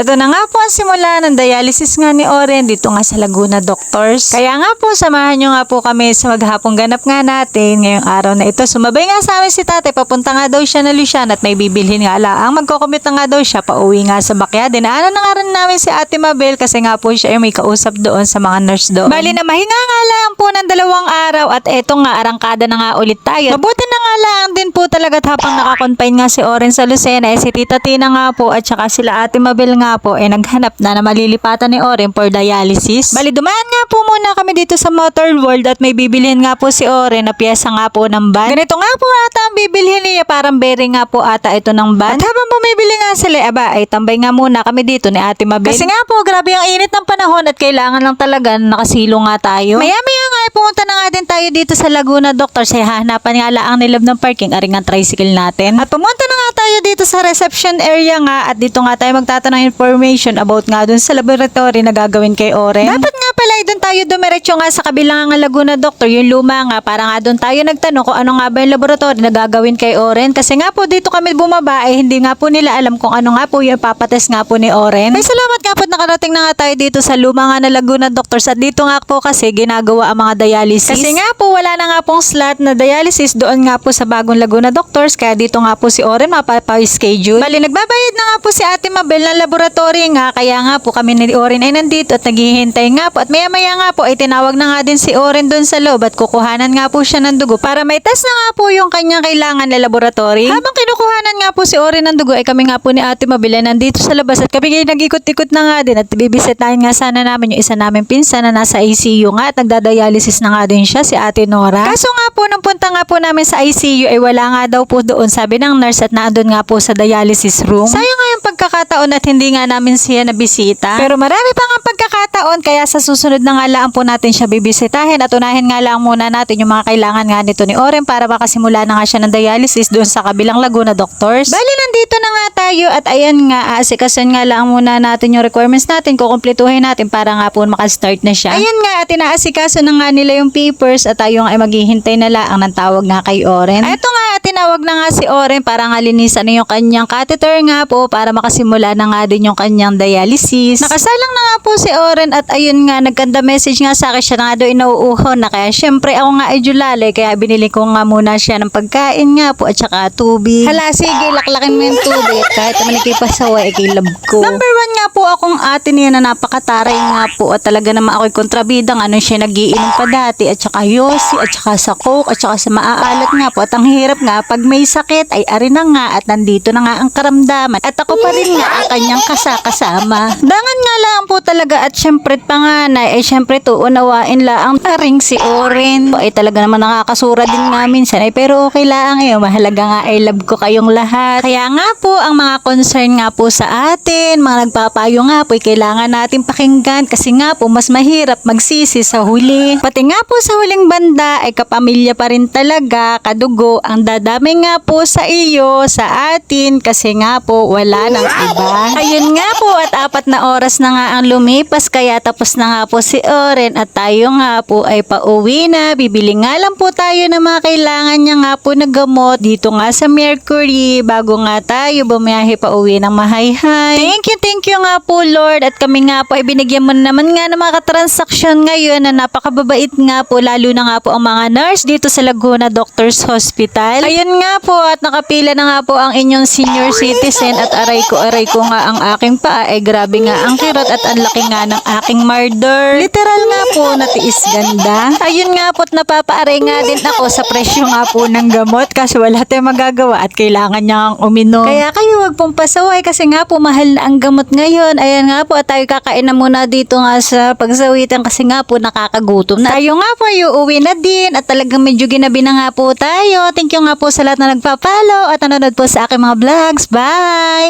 Ito na nga po ang simula ng dialysis nga ni Oren dito nga sa Laguna Doctors. Kaya nga po, samahan nyo nga po kami sa maghapong ganap nga natin ngayong araw na ito. Sumabay nga sa amin si tate, papunta nga daw siya na Lucian at may bibilhin nga laang. Magkocommute na nga daw siya, pauwi nga sa bakya. Dinaanan na nga rin namin si Ate Mabel kasi nga po siya ay may kausap doon sa mga nurse doon. Bali na mahinga nga lang po ng dalawang araw at eto nga, arangkada na nga ulit tayo. Mabuti na nga lang din po talaga at habang nakakonfine nga si Oren sa Lucena, eh, si Tita Tina nga po at saka sila Ate Mabel nga po, eh naghanap na na malilipatan ni Oren for dialysis. Bali, dumaan nga po muna kami dito sa Motor World at may bibilhin nga po si Oren na piyesa nga po ng van. Ganito nga po ata ang bibilhin niya, parang bearing nga po ata ito ng van. At habang bumibili nga sila, aba, ay tambay nga muna kami dito ni Ate Mabel. Kasi nga po, grabe ang init ng panahon at kailangan lang talaga na nakasilo nga tayo. Maya-maya nga, ay pumunta na nga din tayo dito sa Laguna Doctor. Sa hahanapan nga lang ang nilab ng parking, aring ang tricycle natin. At pumunta na nga tayo dito sa reception area nga at dito nga tayo magtatanong information about nga dun sa laboratory na gagawin kay Oren. Dapat nga pala dun tayo dumiretso nga sa kabilang Laguna Doctor, yung luma nga, para nga dun tayo nagtanong kung ano nga ba yung laboratory na gagawin kay Oren. Kasi nga po dito kami bumaba ay hindi nga po nila alam kung ano nga po yung papatest nga po ni Oren. Ay salamat nga po at nakarating na nga tayo dito sa luma nga na Laguna Doctors at dito nga po kasi ginagawa ang mga dialysis. Kasi nga po wala na nga pong slot na dialysis doon nga po sa bagong Laguna Doctors kaya dito nga po si Oren mapapa-schedule. Bali nagbabayad na nga po si Ate Mabel ng laboratory nga kaya nga po kami ni Oren ay nandito at naghihintay nga po at maya maya nga po ay tinawag na nga din si Oren doon sa loob at kukuhanan nga po siya ng dugo para may test na nga po yung kanyang kailangan na laboratory. Habang kinukuhanan nga po si Oren ng dugo ay kami nga po ni Ate Mabel ay nandito sa labas at kami ngayon nag-ikot-ikot na nga din at bibisitahin nga sana namin yung isa namin pinsan na nasa ICU nga at nagdadialysis na nga din siya si Ate Nora. Kaso nga po nung punta nga po namin sa ICU ay wala nga daw po doon sabi ng nurse at naandun nga po sa dialysis room. Sayang nga pagkakataon at hindi nga namin siya nabisita. Pero marami pa nga pagkakataon kaya sa susunod na nga lang po natin siya bibisitahin at unahin nga lang muna natin yung mga kailangan nga nito ni Oren para makasimula na nga siya ng dialysis doon sa kabilang Laguna Doctors. Bali nandito na nga tayo at ayan nga aasikason nga lang muna natin yung requirements natin kukumpletuhin natin para nga po makastart na siya. Ayan nga at inaasikaso na nga nila yung papers at tayo nga ay maghihintay na lang ng tawag nga kay Oren. Ito nga tinawag na nga si Oren para nga linisan na yung kanyang catheter nga po para makasimula na nga din yung kanyang dialysis. Nakasalang na nga po si Oren at ayun nga nagkanda message nga sa akin siya na nga daw inuuho na kaya syempre ako nga ay julale kaya binili ko nga muna siya ng pagkain nga po at saka tubig. Hala sige laklakin mo yung tubig kahit naman ikipasaway ikilab ko. Number one nga po akong ate niya na napakataray nga po at talaga naman ako'y kontrabidang ano siya nagiinom pa dati at saka yosi at saka sa coke at saka sa maaalat nga po at ang hirap nga pag may sakit ay ari na nga at nandito na nga ang karamdaman at ako pa rin nga ang kanyang kasakasama. Dangan nga po talaga at syempre panganay ay syempre to unawain lang ang taring si Oren ay talaga naman nakakasura din nga minsan ay pero okay lang eh mahalaga nga ay love ko kayong lahat. Kaya nga po ang mga concern nga po sa atin mga nagpapayo nga po ay kailangan natin pakinggan kasi nga po mas mahirap magsisi sa huli. Pati nga po sa huling banda ay kapamilya pa rin talaga kadugo ang dadami nga po sa iyo sa atin kasi nga po wala nang iba. Ayun nga po at apat na oras na nga ang lumipas kaya tapos na nga po si Oren at tayo nga po ay pauwi na. Bibili nga lang po tayo ng mga kailangan niya nga po na gamot dito nga sa Mercury bago nga tayo bumiyahe pa uwi ng mahayhay. Thank you, thank you nga po Lord at kami nga po ay binigyan mo naman nga ng mga transaksyon ngayon na napakababait nga po lalo na nga po ang mga nurse dito sa Laguna Doctors Hospital. Ayun nga po at nakapila na nga po ang inyong senior citizen at aray ko aray ko nga ang aking paa ay grabe nga ang kirot at ang laki nga ng aking murder. Literal nga po natiis ganda. Ayun nga po at napapaaray nga din ako sa presyo nga po ng gamot kasi wala tayong magagawa at kailangan niya ang uminom. Kaya kayo wag pong pasaway kasi nga po mahal na ang gamot ngayon. Ayan nga po at tayo kakain na muna dito nga sa pagsawitan kasi nga po nakakagutom na. Tayo nga po ay uuwi na din at talagang medyo ginabi na nga po tayo. Thank you nga po sa lahat na nagpapalo at nanonood po sa aking mga vlogs. Bye!